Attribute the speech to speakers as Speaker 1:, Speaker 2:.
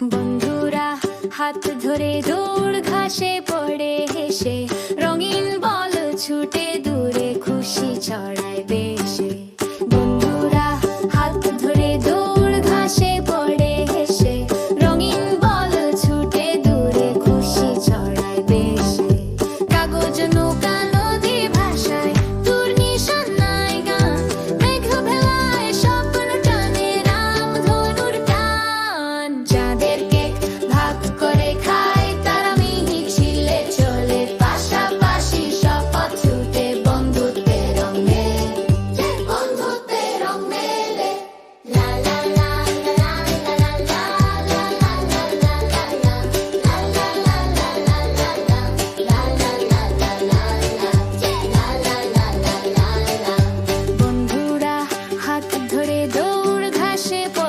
Speaker 1: বন্ধুরা হাত ধরে দৌড় ঘাসে পড়ে হেসে রঙিন বল ছুটে she put